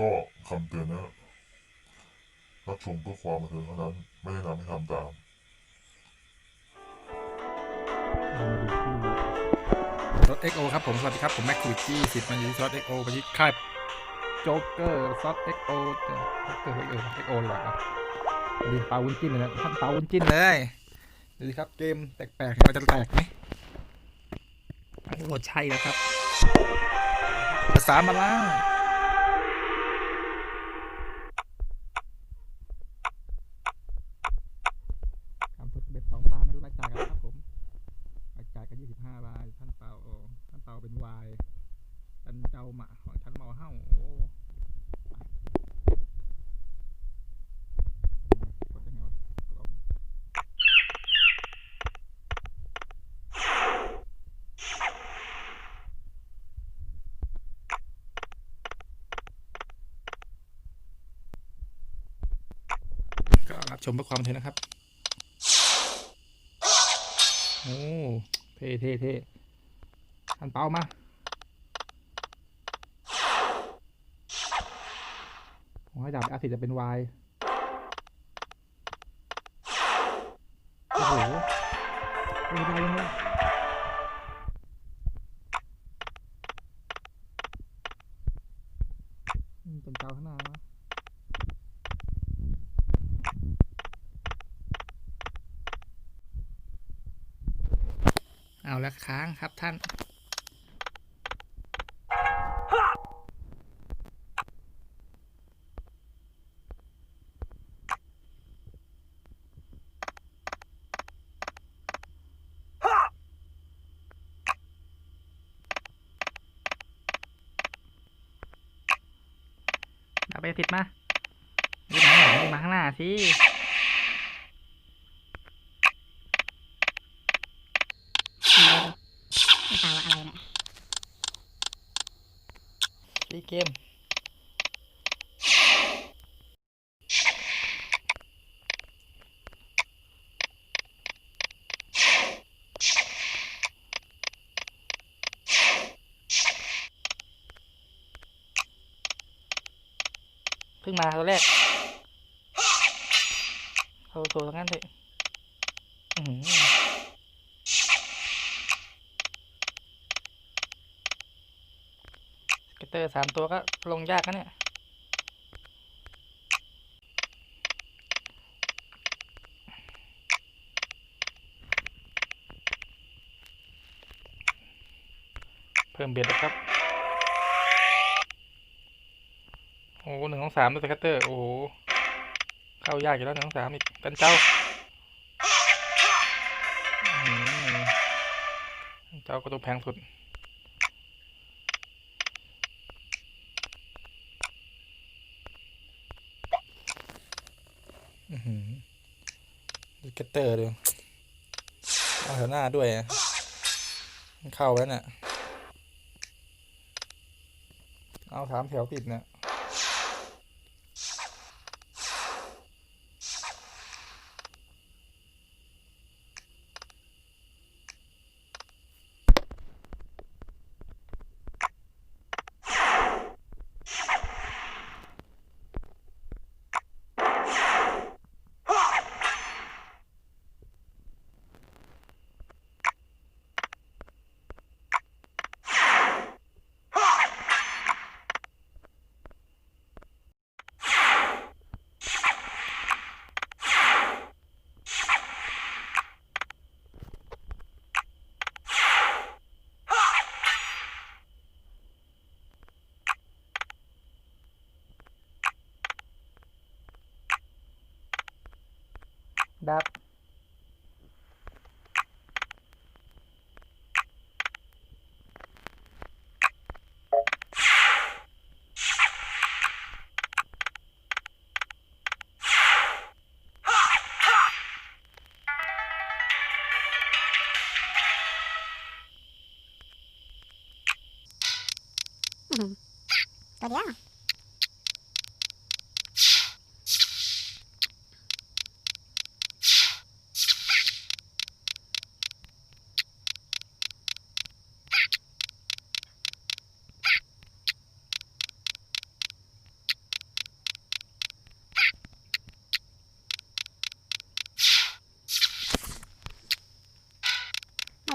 ก็คำเตือนนะรับชมเพื่อความบันเทิงเท่านั้น ไม่ได้นำให้ทำตาม รถ XO ครับผมสวัสดีครับผมแม็กคูจี้สิบมันอยู่ที่รถ XO ไปที่ค่ายโจ๊กเกอร์ซอส XO โจ๊กเกอร์เออ XO ดีกว่าครับดีเปาวุ้นจิ้นเลยนะท่านเปาวุ้นจิ้นเลยดูสิครับเกมแปลกๆมันจะแตกไหมโอ้โหใช่แล้วครับ ภาษามาแล้วคำทุกเบ็ดสองปลาไม่รู้รายจ่ายกันครับผม รายจ่ายกัน 25 บาท ท่านเปาโอ้ท่านเปาเป็นวายท่าหมาของท่านเมาเฮ้าโอ้ก็รับชมเพื่อความเทิงนะครับ โอ้ เท่เท่เท่ท่านเปามา ผมให้ดาบอาสิจะเป็นวายโอ้โหเป็นวายยังไงอืมเป็นเจ้าข้างหน้าเอาแล้วค้างครับท่าน ไปติดมาดูมาข้างหลังดูมาข้างหน้าสิไม่ตายว่าอะไรเนี่ยสีเกมึ่งมาตัวแรกโทรโทรทั้งนั้นเลยอื้อหือสเกตเตอร์สามตัวก็ลงยากนะเนี่ยเพิ่มเบียดนะครับ โอ้หนึ่งของสามด้วยสเกตเตอร์ โอ้โห เข้ายากอยู่แล้วหนึ่งของสามอีกเป็นเจ้าเจ้าก็ตัวแพงสุดอือหือดูสเกตเตอร์ดูเอาแถวหน้าด้วยอะมันเข้าแล้วเนี่ย เอาสามแถวติดเนี่ย ดับตัว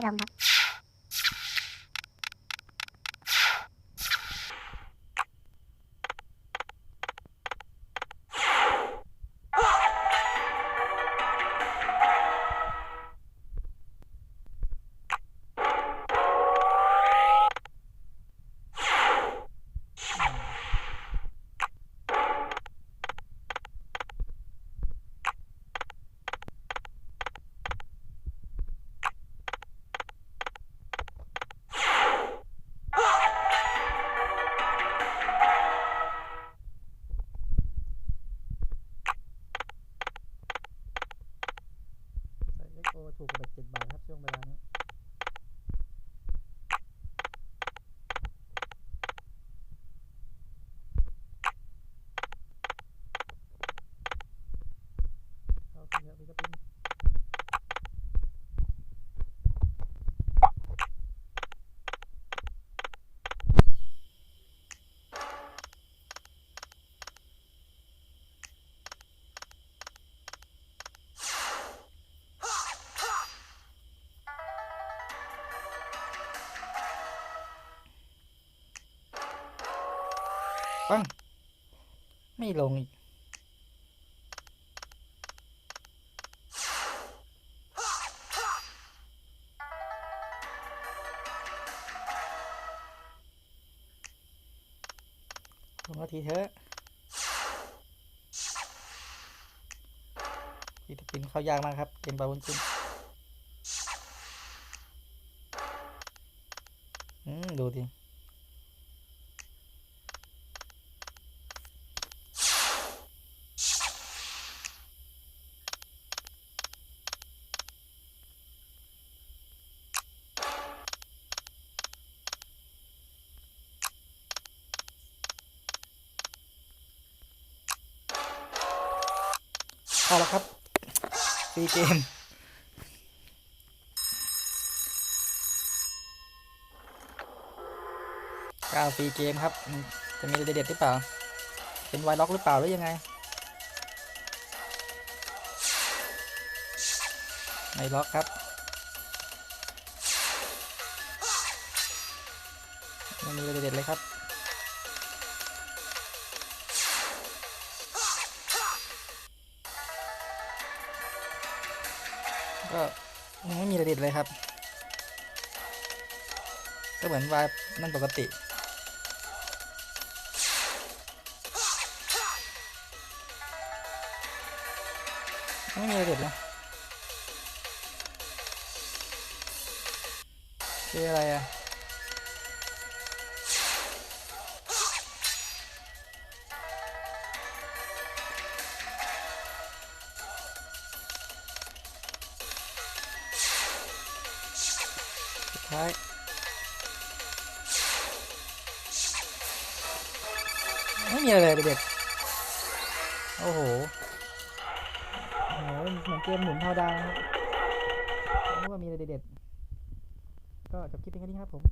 เดีย ปังไม่ลงอีกลงนาทีเถอะพีทปินเข้ายากมากครับเกมบาวุนจินอืม ดูดิ เข้าแล้วครับฟรีเกมก้าวฟรีเกมครับอืมจะมีเด็ดๆหรือเปล่า เป็นไวล็อกหรือเปล่าหรือยังไง ไม่ล็อกครับไม่มีเด็ดๆเลยครับ ก็ยังไม่มีระดิดเลยครับ ก็เหมือนวายนั่นปกติไม่มีระดิดเลยคืออะไรอะายไม่มีอะไรเลยเด็กโอ้โหโอ้โหเหมือนเกมหมุนเท่าดาวนะครับไม่ว่ามีอะไรเด็ดๆก็จบคลิปเพียงแค่นี้ครับผม